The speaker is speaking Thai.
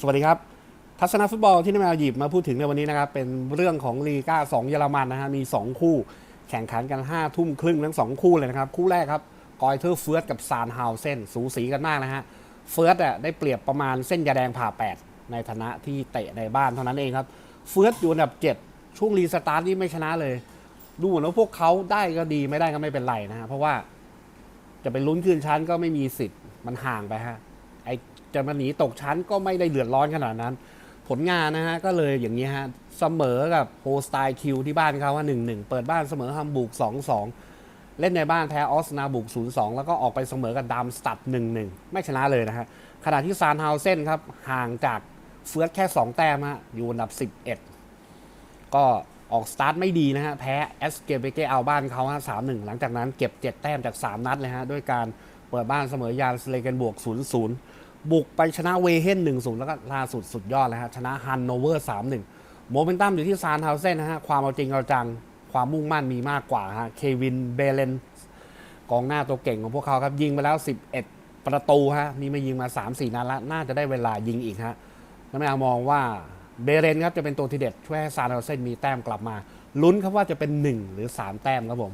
สวัสดีครับ ทัศนฟุตบอลที่นายแมวหยิบมาพูดถึงในวันนี้นะครับเป็นเรื่องของลีก้า2 เยอรมันนะฮะมี 2 คู่ แข่งขันกัน5ทุ่มครึ่งทั้ง 2 คู่เลยนะครับ คู่แรกครับกอยเทอร์เฟิร์สกับซานฮาวเซนสูสีกันมากนะฮะเฟิร์สอะได้เปรียบประมาณเส้นยาแดงผ่าแปดในฐานะที่เตะในบ้านเท่านั้นเองครับเฟิร์สอยู่อันดับ 7 ช่วงรีสตาร์ทนี่ไม่ชนะเลย ดูเหมือนว่าพวกเขาได้ก็ดีไม่ได้ก็ไม่เป็นไรนะฮะเพราะว่าจะไปลุ้นขึ้นชั้นก็ไม่มีสิทธิ์มันห่างไปฮะ ไอจะมาหนีตกชั้นก็ไม่ได้เดือดร้อนขนาดนั้น ผลงานนะฮะ ก็เลยอย่างนี้ฮะ เสมอกับโฮสไตล์คิวที่บ้านเขาว่า1 1 เปิดบ้านเสมอฮัมบูร์ก2 2 เล่นในบ้านแพ้ออสนาบุก 0 2 แล้วก็ออกไปเสมอกับดามสตัด 1 1 ไม่ชนะเลยนะฮะขณะที่ซานฮาเซนครับ ห่างจากเฟิร์สแค่ 2 แต้มฮะอยู่อันดับ 11 ก็ออกสตาร์ทไม่ดีนะฮะ แพ้เอสเกเบเกเอาบ้านเขาฮะสามหนึ่งหลังจากนั้นเก็บ 7 แต้มจาก 3 นัดเลยฮะ ด้วยการเปิดบ้านเสมอยานสเลเกนบวก 0 0 บุกไปชนะเวเฮน1 0 แล้วก็ล่าสุดสุดยอดเลยฮะชนะฮันโนเวอร์ 3 1 โมเมนตัมอยู่ที่ซานเฮาเซนนะฮะ ความเอาจริงเอาจัง ความมุ่งมั่นมีมากกว่าฮะ เควินเบเลน กองหน้าตัวเก่งของพวกเขาครับ ยิงไปแล้ว 11 ประตูฮะ นี่ไม่ยิงมา 3-4 นัดละน่าจะได้เวลายิงอีกฮะน้ำแมวมองว่าเบเรนครับจะเป็นตัวทีเด็ดช่วยให้ซานเฮาเซนมีแต้มกลับมา ลุ้นครับว่าจะเป็น 1 หรือ 3 แต้มครับผม